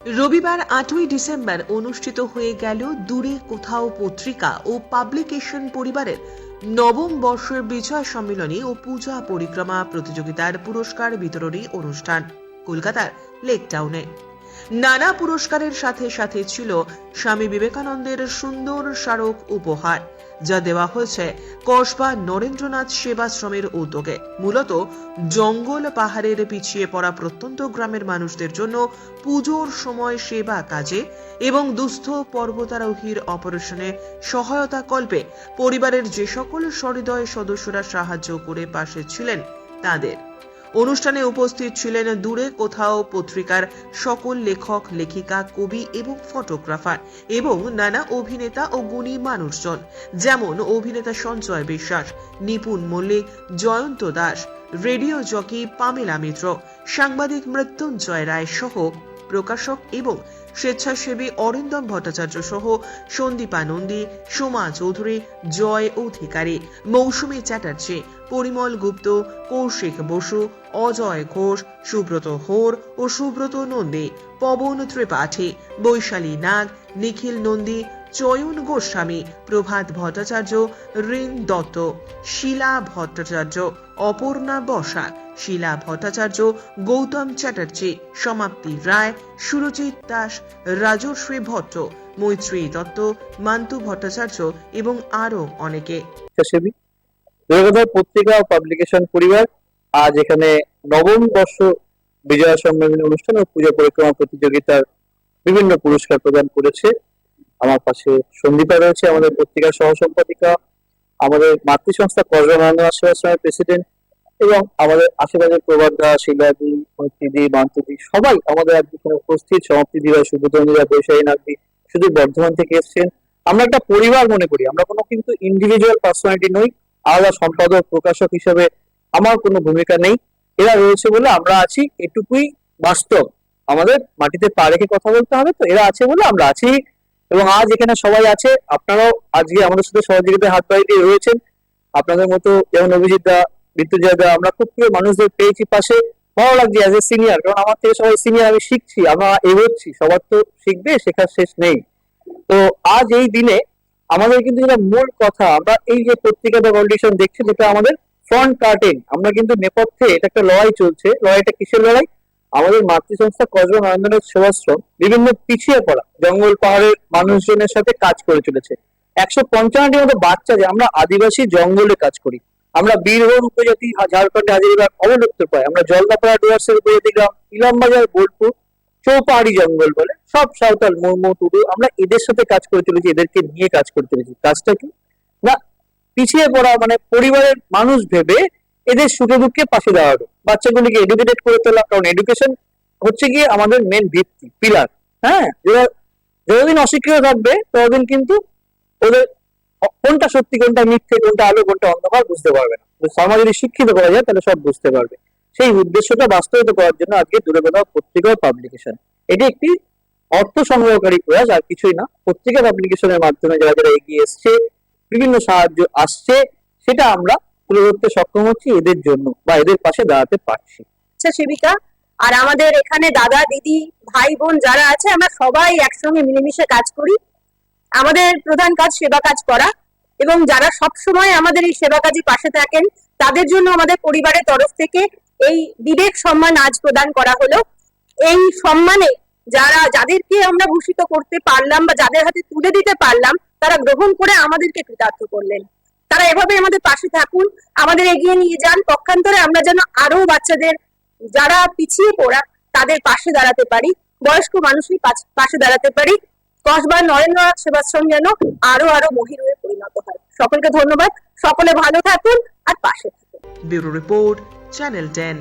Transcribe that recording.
রবিবার আটই ডিসেম্বর অনুষ্ঠিত হয়ে গেল দূরে কোথাও পত্রিকা ও পাবলিকেশন পরিবারের নবম বর্ষের বিজয় সম্মেলনী ও পূজা পরিক্রমা প্রতিযোগিতার পুরস্কার বিতরণী অনুষ্ঠান, কলকাতার লেক টাউনে নানা পুরস্কারের সাথে সাথে ছিল স্বামী বিবেকানন্দের সুন্দর স্মারক উপহার, যা দেওয়া হয়েছে কসবা নরেন্দ্রনাথ সেবাশ্রমের উদ্যোগে। মূলত জঙ্গল পাহাড়ের পিছিয়ে পড়া প্রত্যন্ত গ্রামের মানুষদের জন্য পুজোর সময় সেবা কাজে এবং দুস্থ পর্বতারোহীর অপারেশনে সহায়তা কল্পে পরিবারের যে সকল সহৃদয় সদস্যরা সাহায্য করে পাশে ছিলেন তাদের। অনুষ্ঠানে উপস্থিত ছিলেন দূরে কোথাও পত্রিকার সকল লেখক, লেখিকা, কবি এবং ফটোগ্রাফার এবং নানা অভিনেতা ও গুণী মানুষজন, যেমন অভিনেতা Sanjay Biswas, Nipun Mallick, Jayanta Das, radio jockey Pamela Mitra, সাংবাদিক মৃত্যুঞ্জয় রায় সহ প্রকাশক এবং স্বেচ্ছাসেবী অরিন্দম ভট্টাচার্য সহ সন্দীপা নন্দী, সোমা চৌধুরী, জয় অধিকারী, মৌসুমী চ্যাটার্জি, পরিমল গুপ্ত, কৌশিক বসু, অজয় ঘোষ, সুব্রত হোর ও সুব্রত নন্দী, পবন ত্রিপাঠী, বৈশালী নাগ, নিখিল নন্দী চয়ন গোস্বামী, প্রভাত ভট্টাচার্য, রিন দত্ত, শিলা ভট্টাচার্য, অপর্ণা বসাক, শিলা ভট্টাচার্য, গৌতম চ্যাটার্জি, সমাপ্তি রায়, সুরজিৎ দাস, রাজশ্রী ভট্ট, মৈত্রী দত্ত, মান্তু ভট্টাচার্য এবং আরও অনেকে। পত্রিকা ও পাবলিকেশন পরিবার, আজ এখানে নবম বর্ষ বিজয়া সম্মেলনী অনুষ্ঠান ও পূজা পরিক্রমা প্রতিযোগিতার বিভিন্ন পুরস্কার প্রদান করেছে। আমার পাশে সন্দীপা রয়েছে, আমাদের পত্রিকার সহ সম্পাদিকা আমাদের মাতৃ সংস্থা কর্মনারায়ণ আশ্রমের প্রেসিডেন্ট এবং আমাদের আশেপাশের প্রবাদা শিলাদি মৈত্রীদি সবাই আমাদের আজকে উপস্থিত। সমাপ্তি দিবা সুবোধনীরা বৈশাখী নাগদি শুধু বর্ধমান থেকে এসেছেন। আমরা একটা পরিবার মনে করি, আমরা কোনো কিন্তু ইন্ডিভিজুয়াল পার্সোনালিটি নই, আলাদা সম্পাদক, প্রকাশক হিসেবে আমার কোনো ভূমিকা নেই। এরা রয়েছে বলে আমরা আছি, এটুকুই বাস্তব। আমাদের মাটিতে পা রেখে কথা বলতে হবে তো, এরা আছে বলে আমরা আছি। এবং আজ এখানে সবাই আছে। আপনারাও আজকে আমাদের সাথে সহযোগিতায় হাত বাড়ি দিয়ে রয়েছেন। আপনাদের মতো যেমন অভিজিৎ দা বিদ্যুৎ দা, আমরা খুব প্রিয় মানুষদের পেয়েছি পাশে। ভালো লাগছে অ্যাজ এ সিনিয়র কারণ আমার থেকে সবাই সিনিয়র আমি শিখছি, আমরা এগোচ্ছি, সবার তো শিখবে, শেখার শেষ নেই। তো আজ এই দিনে আমাদের কিন্তু যেটা মূল কথা, আমরা এই যে পত্রিকা বা কন্ডিশন দেখছি যেটা আমাদের ফ্রন্ট কার্টেন আমরা কিন্তু নেপথ্যে এটা একটা লড়াই চলছে, লড়াইটা কিসের লড়াই? আমাদের মাতৃ সংস্থা কসবা নরেন্দ্রনাথ সেবাশ্রম বিভিন্ন পিছিয়ে পড়া, জঙ্গল, পাহাড়ের মানুষজনের সাথে কাজ করে চলেছে। একশো পঞ্চান্নটির মতো বাচ্চা যে আমরা আদিবাসী জঙ্গলে কাজ করি। আমরা বীরভূম উপজাতি, ঝাড়খণ্ডে হাজারিবাগ অবলুপ্ত পাই আমরা জলদাপাড়া ডুয়ার্সের উপজাতি গ্রাম, ইলামবাজার, বোলপুর, চৌপাহাড়ি জঙ্গল বলে, সব সাঁওতাল, মুর্মু, টুডু, আমরা এদের সাথে কাজ করে চলেছি, এদেরকে নিয়ে কাজ করে চলেছি। কাজটা কি? না, পিছিয়ে পড়া মানে পরিবারের মানুষ ভেবে এদের সুখে দুঃখে পাশে দাঁড়ানো বাচ্চাগুলিকে এডুকেটেড করে তোলা, কারণ এডুকেশন হচ্ছে গিয়ে আমাদের মেন ভিত্তি পিলার হ্যাঁ? যতদিন অশিক্ষিত থাকবে, ততদিন কিন্তু ওদের কোনটা সত্যি, কোনটা মিথ্যে, কোনটা আলো, কোনটা অন্ধকার বুঝতে পারবে না। সমাজ যদি শিক্ষিত করা যায়, তাহলে সব বুঝতে পারবে। সেই উদ্দেশ্যটা বাস্তবায়িত করার জন্য আজকে দূরে কোথাও পত্রিকা পাবলিকেশন এটি একটি অর্থ সংগ্রহকারী প্রয়াস, আর কিছুই না। পত্রিকা পাবলিকেশনের মাধ্যমে যারা যারা এগিয়ে এসছে, বিভিন্ন সাহায্য আসছে, সেটা আমরা তুলে ধরতে সক্ষম হচ্ছি এদের জন্য বা এদের পাশে দাঁড়াতে পারছি। স্বেচ্ছাসেবিকা আর আমাদের এখানে দাদা, দিদি, ভাই, বোন যারা আছে, আমরা সবাই একসঙ্গে মিলেমিশে কাজ করি। আমাদের প্রধান কাজ সেবা কাজ করা এবং যারা সব সময় আমাদের এই সেবা কাজে পাশে থাকেন, তাদের জন্য আমাদের পরিবারের তরফ থেকে এই বিবেক সম্মান আজ প্রদান করা হলো। এই সম্মানে যারা, যাদেরকে আমরা ভূষিত করতে পারলাম বা যাদের হাতে তুলে দিতে পারলাম, তারা গ্রহণ করে আমাদেরকে কৃতার্থ করলেন। তারা এভাবে আমাদের পাশে থাকুন, আমাদের এগিয়ে নিয়ে যান। পক্ষান্তরে আমরা যেন আরও বাচ্চাদের যারা পিছিয়ে পড়া, তাদের পাশে দাঁড়াতে পারি, বয়স্ক মানুষই পাশে দাঁড়াতে পারি। কসবার নরেন্দ্রনাথ সেবাশ্রম যেন আরও আরও মহির হয়ে পরিণত হয়। সকলকে ধন্যবাদ। সকলে ভালো থাকুন আর পাশে থাকুন। Bureau report, channel ten.